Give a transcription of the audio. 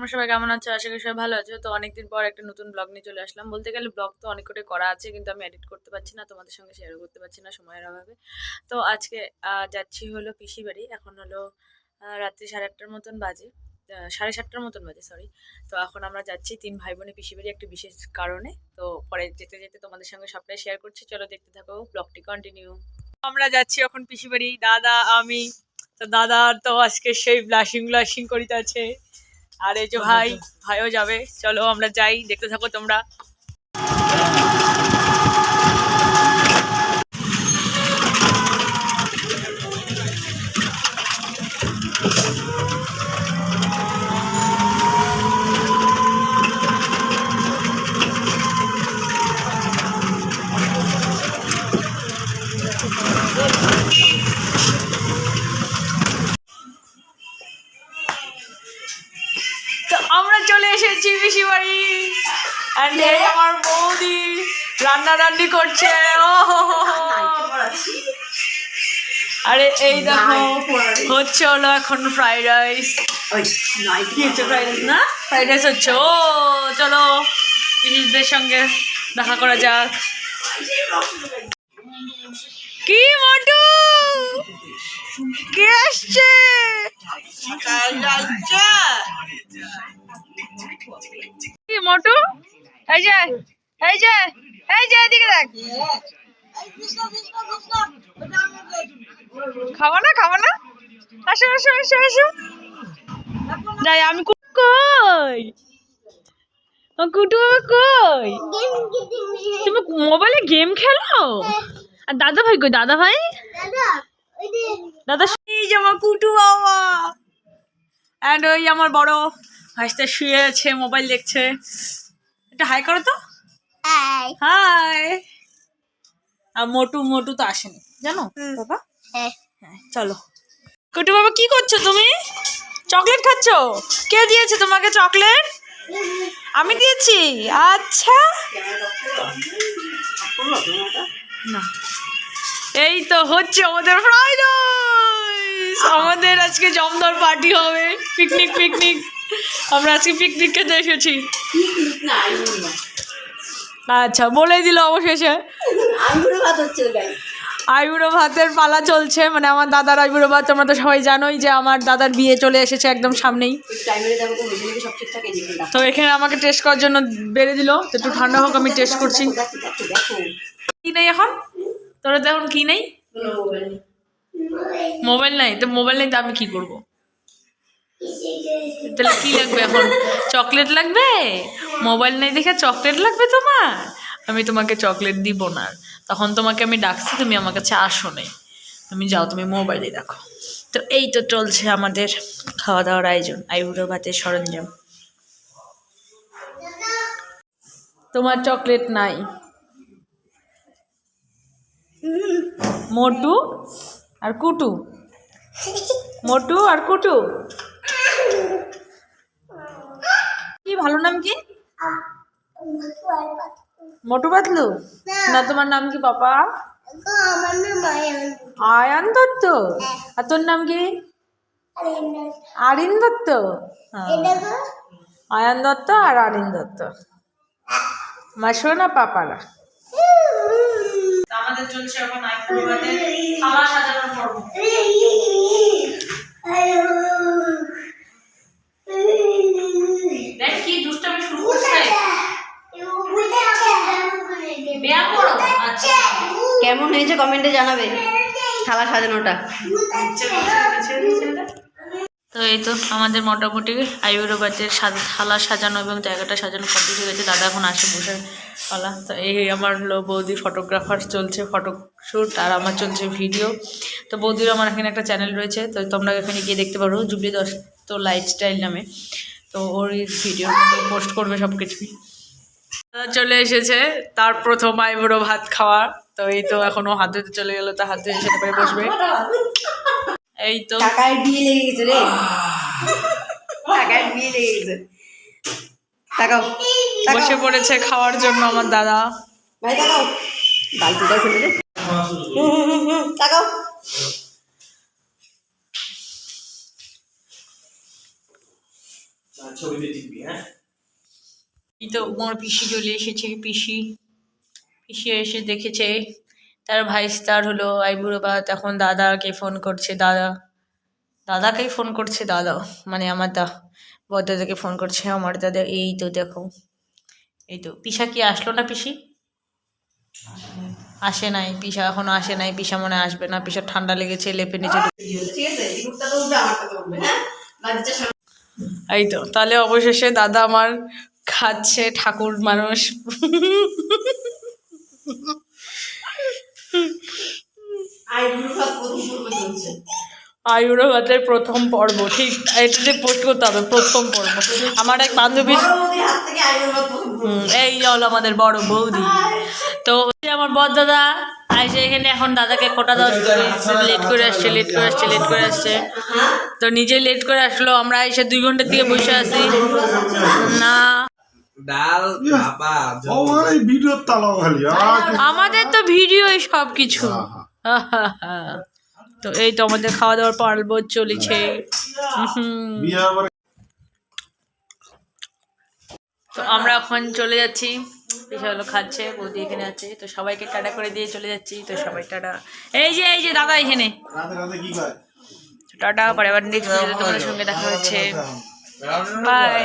তোমরা সবাই কেমন আছো? আশা করি সবাই ভালো আছো। তো অনেকদিন পর একটা নতুন ব্লগ নিয়ে চলে আসলাম। বলতে গেলে ব্লগ তো অনেক কটাই করা আছে, কিন্তু আমি এডিট করতে পারছি না, তোমাদের সঙ্গে শেয়ারও করতে পারছি না সময়ের অভাবে। তো আজকে যাচ্ছি হলো পিসি বাড়ি। এখন হলো রাত্রি সাড়ে আটটার মতন বাজে। সাড়ে সাতটার মতন বাজে সরি তো এখন আমরা যাচ্ছি তিন ভাই বোনে পিসি বাড়ি একটা বিশেষ কারণে। তো পরে যেতে যেতে তোমাদের সঙ্গে সবটাই শেয়ার করছি। চলো দেখতে থাকো ব্লগটি কন্টিনিউ আমরা যাচ্ছি এখন পিসি বাড়ি। দাদা, আমি। তো দাদা তো আজকে সেই ব্লাশিং ব্লাশিং করিতে আছে। আর যে ভাই ভাইও যাবে। চলো আমরা যাই দেখতে থাকো তোমরা। And এই আমার বৌদি রান্না রান্নি করছে ও। আরে এই দেখো হচ্ছে হলো এখন ফ্রাইড রাইস হচ্ছে ফ্রাইড রাইস না? ফ্রাইড রাইস হচ্ছে ও চলো পিসিদের সঙ্গে দেখা করা যাক। কি মটু? কে আসছে। কি মটু? এই যে এই যে এই যে দেখ। না আসো আসো আসো যাই, আমি কই? কুটু কই? তুমি মোবাইলে গেম খেলো? আর দাদা ভাই কই? দাদা ভাই? দাদা এই যে আমার কুটু বাবা। অ্যান্ড ওই আমার বড় ভাইসটা শুয়ে আছে মোবাইল দেখছে। একটা হাই করো তো। হাই আর মোটু মোটু তো আসেনি জানো? বাবা? হ্যাঁ। চলো। কুটু বাবা কি করছ তুমি? চকলেট খাচ্ছো? কে দিয়েছে তোমাকে চকলেট? আমি দিয়েছি। আচ্ছা। না। এই তো হচ্ছে আমাদের ফ্রাইড রাইস আমাদের আজকে জমদার পার্টি হবে। পিকনিক পিকনিক আমরা আজকে পিকনিক খেতে এসেছি। আচ্ছা বলে দিল অবশেষে। আইবুড়ো ভাতের পালা চলছে মানে আমার দাদার আইবুড়ো ভাত তোমরা তো সবাই জানোই যে আমার দাদার বিয়ে চলে এসেছে একদম সামনেই। তো এখানে আমাকে টেস্ট করার জন্য বেড়ে দিল তো একটু ঠান্ডা হোক আমি টেস্ট করছি। কি নেই এখন? তোরা তো এখন কি নেই? মোবাইল নাই। তো মোবাইল নেই তো আমি কি করব? তাহলে কি লাগবে এখন? চকলেট লাগবে? মোবাইল নেই দেখে চকলেট লাগবে তোমার? আমি তোমাকে চকলেট দিব না। তখন তোমাকে আমি ডাকছি, তুমি আমার কাছে আসো নেই। তুমি যাও, তুমি মোবাইলে দেখো। তো এই তো চলছে আমাদের খাওয়া দাওয়ার আয়োজন, আইবুড়ো ভাতের সরঞ্জাম। তোমার চকলেট নাই। মোটু আর কুটু। মোটু আর কুটু কি ভালো নাম কি? মোটু বাতলু না। তোমার নাম কি পাপা? আয়ান দত্ত। আর তোর নাম কি? আরিন দত্ত। হ্যাঁ। আয়ান দত্ত আর আরিন দত্ত। মাসো না পাপারা। আমাদের চলছে এখন খাবার সাজানোর পর্ব দেখ কি দুষ্টামি শুরু করছে ব্যায়াম করো আচ্ছা। কেমন হয়েছে কমেন্টে জানাবে। থালা সাজানোটা। তো এই তো আমাদের মোটামুটি আয়ুর্বেদের সাজা থালা সাজানো এবং জায়গাটা সাজানো কমপ্লিট হয়ে গেছে। দাদা এখন আসে বসে। পালা। তো এই আমার হলো বৌদি ফটোগ্রাফার চলছে ফটো শ্যুট আর আমার চলছে ভিডিও তো বৌদির আমার এখানে একটা চ্যানেল রয়েছে। তো তোমরা এখানে গিয়ে দেখতে পারো জুবলি দশ তো লাইফস্টাইল নামে। তো ওর ভিডিও পোস্ট করবে সব কিছুই চলে এসেছে। তার প্রথম আইবুড়ো ভাত খাওয়া। তো এই তো এখনও হাত ধুতে চলে গেলো তা হাত ধুয়ে সেটা বসবে। এই তো। টাকায় বিয়ে লেগে গেছে রে। টাকায় বিয়ে লেগে গেছে। তাকাও বসে পড়েছে খাওয়ার জন্য আমার দাদা। ভাই তাকাও। বালতিটা খুলে দে। হুম, হুম, হুম, হুম, তাকাও। ছবিতে টিপবি হ্যাঁ? এই তো আমার পিসি চলে এসেছে পিসি। পিসি এসে দেখেছে তার ভাই স্টার হলো আইবুড়ো বা তখন দাদাকে ফোন করছে দাদা। দাদাকেই ফোন করছে দাদা। মানে আমার দা বড়দাদাকে ফোন করছে আমার দাদা এই তো দেখো। এই তো। পিসা কি আসলো না পিসি? আসে নাই পিসা এখনও আসে নাই। পিসা মনে আসবে না। পিসা ঠান্ডা লেগেছে লেপে নিচে হ্যাঁ? এই তো। তাহলে অবশেষে দাদা আমার খাচ্ছে ঠাকুর মানুষ। আয়ুর্বেদের প্রথম পর্ব ঠিক এটা যে পোস্ট করতে হবে প্রথম পর্ব। আমার এক হুম, এই হলো আমাদের বড় বৌদি। তো আমার বড় দাদা আইসে এখানে এখন দাদাকে কোটা দেওয়া লেট করে আসছে লেট করে আসছে লেট করে আসছে। তো নিজে লেট করে আসলো আমরা এসে দুই ঘণ্টার দিকে বসে আছি। না। ডাল ভাপা আমার এই ভিডিও তালাও খালি। আমাদের তো ভিডিওই সব কিছু তো এই তো আমাদের খাওয়া দাওয়ার পর্ব চলেছে আবার তো আমরা এখন চলে যাচ্ছি। হলো খাচ্ছে বৌদি এখানে আছে। তো সবাইকে টাটা করে দিয়ে চলে যাচ্ছি। তো সবাই টাটা। এই যে এই যে দাদা এখানে। টাটা পরে আবার নেক্সট সঙ্গে দেখা হচ্ছে। বাই